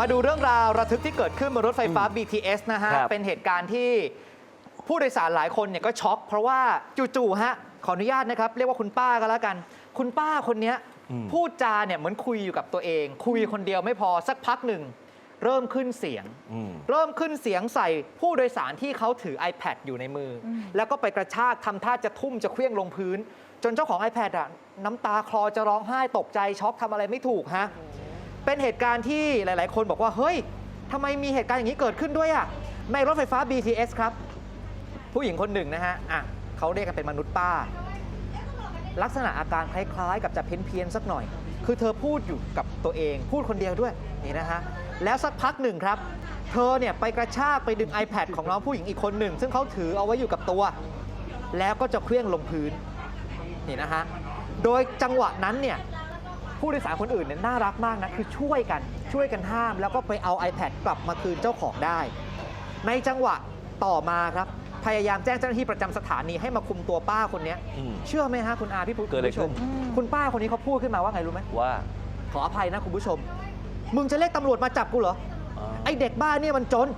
มาดูเรื่องราวระทึกที่เกิดขึ้นบนรถไฟฟ้า BTS นะฮะ ครับ เป็นเหตุการณ์ที่ผู้โดยสารหลายคนเนี่ยก็ช็อก เพราะว่าจู่ๆฮะ ขออนุญาตนะครับ เรียกว่าคุณป้าก็แล้วกัน คุณป้าคนเนี้ยอืมพูดจาเนี่ยเหมือนคุยอยู่กับตัวเอง คุยคนเดียวไม่พอสักพักหนึ่ง เริ่มขึ้นเสียง อืม เริ่มขึ้นเสียงใส่ผู้โดยสารที่เขาถือ iPad อยู่ในมืออแล้วก็ไปกระชากทำท่าจะทุ่มจะเคลี้ยงลงพื้น จนเจ้าของ iPad อะน้ำตาคลอจะร้องไห้ตกใจช็อกทำอะไรไม่ถูกฮะ เป็นเหตุการณ์ที่หลาย ๆ คนบอกว่า เฮ้ยทำไมมีเหตุการณ์อย่างนี้เกิดขึ้นด้วยอะในรถไฟฟ้า BTS ครับ ผู้หญิงคนหนึ่งนะฮะอะเขาเรียกกันเป็นมนุษย์ป้า ลักษณะอาการคล้าย ๆ กับจะเพี้ยนๆสักหน่อย คือเธอพูดอยู่กับตัวเอง พูดคนเดียวด้วยนี่นะฮะแล้วสักพักหนึ่งครับ เธอเนี่ยไปกระชากไปดึง iPad ของน้องผู้หญิงอีกคนหนึ่งซึ่งเขาถือเอาไว้อยู่กับตัว แล้วก็จะเคลื่องลงพื้นนี่นะฮะโดยจังหวะนั้นเนี่ย ผู้โดยสารคนอื่นเนี่ยน่ารักมากนะคือช่วยกันช่วยกันห้าม แล้วก็ไปเอา iPad กลับมาคืนเจ้าของได้ ในจังหวะต่อมาครับพยายามแจ้งเจ้าหน้าที่ประจำสถานีให้มาคุมตัวป้าคนเนี้ยอืมเชื่อไหมฮะคุณอาพี่พุทธเกิดอะไรคุณผู้ชมขึ้นคุณป้าคนนี้เขาพูดขึ้นมาว่าไงรู้ไหมว่า ขออภัยนะคุณผู้ชม มึงจะเรียกตำรวจมาจับกูเหรออ๋อไอเด็กบ้าเนี่ยมันจน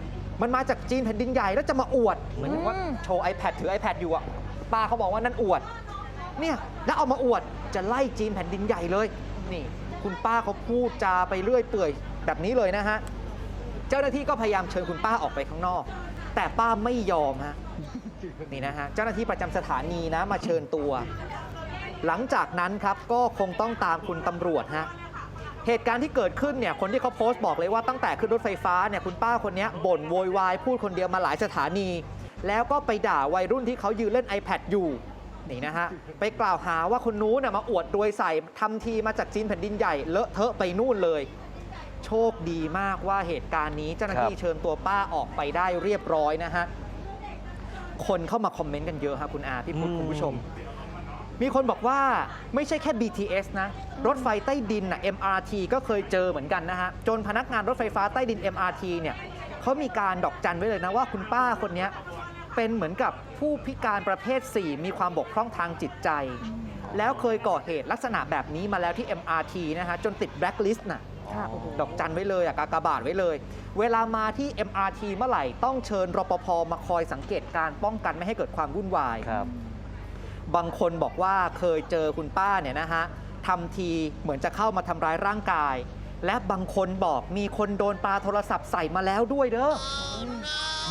มันมาจากจีนแผ่นดินใหญ่แล้วจะมาอวดเหมือนกับว่าโชว์ iPad ถือ iPad อยู่อะป้าเขาบอกว่านั่นอวด เนี่ยแล้วเอามาอวดจะไล่จีนแผ่นดินใหญ่เลย นี่คุณป้าเขาพูดจาไปเรื่อยเปื่อยแบบนี้เลยนะฮะ เจ้าหน้าที่ก็พยายามเชิญคุณป้าออกไปข้างนอก แต่ป้าไม่ยอมฮะนี่นะฮะเจ้าหน้าที่ประจำสถานีนะมาเชิญตัว หลังจากนั้นครับก็คงต้องตามคุณตำรวจฮะเหตุการณ์ที่เกิดขึ้นเนี่ยคนที่เขาโพสต์บอกเลยว่าตั้งแต่ขึ้นรถไฟฟ้าเนี่ยคุณป้าคนนี้บ่นโวยวายพูดคนเดียวมาหลายสถานี แล้วก็ไปด่าวัยรุ่นที่เขายืนเล่น iPad อยู่ นี่นะฮะ ไปกล่าวหาว่าคนนู้นน่ะมาอวดรวยใส่ทำทีมาจากจีนแผ่นดินใหญ่เลอะเทอะไปนู่นเลย โชคดีมากว่าเหตุการณ์นี้เจ้าหน้าที่ครับเชิญตัวป้าออกไปได้เรียบร้อยนะฮะ คนเข้ามาคอมเมนต์กันเยอะครับคุณอาพี่พุทธคุณผู้ชม มีคนบอกว่าไม่ใช่แค่ BTS นะ รถไฟใต้ดินน่ะ MRT ก็เคยเจอเหมือนกันนะฮะ จนพนักงานรถไฟฟ้าใต้ดิน MRT เนี่ยเขามีการดอกจันไว้เลยนะว่าคุณป้าคนเนี้ย เป็นเหมือนกับผู้พิการประเภท 4 มีความบกพร่องทางจิตใจ แล้วเคยก่อเหตุลักษณะแบบนี้มาแล้วที่ MRT นะฮะจนติดแบล็คลิสต์น่ะค่ะโอ้โหดอกจันไว้เลยอะกากบาทไว้เลย เวลามาที่ MRT เมื่อไหร่ต้องเชิญรปภมาคอยสังเกตการป้องกันไม่ให้เกิดความวุ่นวายครับ บางคนบอกว่าเคยเจอคุณป้าเนี่ยนะฮะทำทีเหมือนจะเข้ามาทำร้ายร่างกาย และบางคนบอกมีคนโดนปาโทรศัพท์ใส่มาแล้วด้วยเด้อ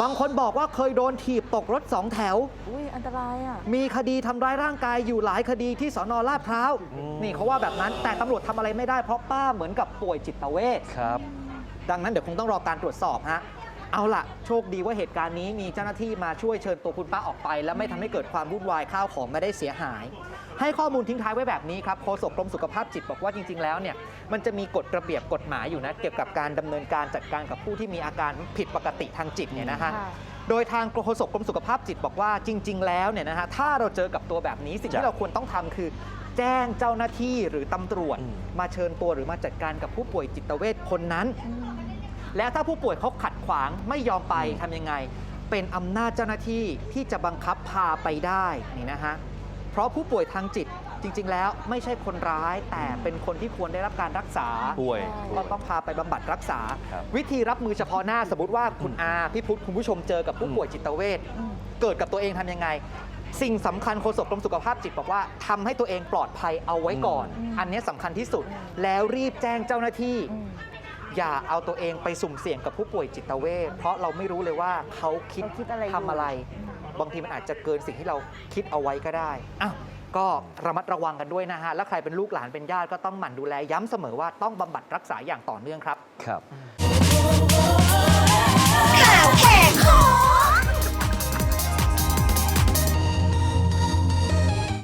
บางคนบอกว่าเคยโดนถีบตกรถสองแถว อุ้ยอันตรายอะ มีคดีทำร้ายร่างกายอยู่หลายคดีที่สอนอลาดพร้าวอืมนี่เขาว่าแบบนั้นแต่ตำรวจทำอะไรไม่ได้เพราะป้าเหมือนกับป่วยจิตเวชครับ ดังนั้นเดี๋ยวคงต้องรอการตรวจสอบฮะ เอาล่ะ โชคดีว่าเหตุการณ์นี้มีเจ้าหน้าที่มาช่วยเชิญตัวคุณป้าออกไป และไม่ทำให้เกิดความวุ่นวายข้าวของไม่ได้เสียหาย ให้ข้อมูลทิ้งท้ายไว้แบบนี้ครับโฆษกกรมสุขภาพจิตบอกว่าจริง ๆ แล้วเนี่ยมันจะมีกฎระเบียบกฎหมายอยู่นะเกี่ยวกับการดำเนินการจัดการกับผู้ที่มีอาการผิดปกติทางจิตเนี่ยนะฮะค่ะโดยทางโฆษกกรมสุขภาพจิตบอกว่าจริง ๆ แล้วเนี่ยนะฮะถ้าเราเจอกับตัวแบบนี้สิ่งที่จ้ะเราควรต้องทำคือแจ้งเจ้าหน้าที่หรือตำรวจอืมมาเชิญตัวหรือมาจัดการกับผู้ป่วยจิตเวชคนนั้น และถ้าผู้ป่วยเขาขัดขวางไม่ยอมไปทำยังไง เป็นอำนาจเจ้าหน้าที่ที่จะบังคับพาไปได้นี่นะฮะเพราะผู้ป่วยทางจิตจริง ๆ แล้วไม่ใช่คนร้ายแต่เป็นคนที่ควรได้รับการรักษา ป่วยใช่ก็ต้องพาไปบำบัดรักษา ครับ วิธีรับมือเฉพาะหน้าสมมติว่าคุณอาพี่พุทธคุณผู้ชมเจอกับผู้ป่วยจิตเวชอืมเกิดกับตัวเองทำยังไง สิ่งสำคัญโฆษกกรมสุขภาพจิตบอกว่าทำให้ตัวเองปลอดภัยเอาไว้ก่อนอืมอันนี้สำคัญที่สุดแล้วรีบแจ้งเจ้าหน้าที่ อืม อย่าเอาตัวเองไปสุ่มเสี่ยงกับผู้ป่วยจิตเวชเพราะเราไม่รู้เลยว่าเขาคิดเขาคิดอะไรอยู่ ทำอะไร บางทีมันอาจจะเกินสิ่งที่เราคิดเอาไว้ก็ได้อ้าวก็ระมัดระวังกันด้วยนะฮะ และใครเป็นลูกหลานเป็นญาติก็ต้องหมั่นดูแลย้ำเสมอว่าต้องบำบัดรักษาอย่างต่อเนื่องครับ ครับ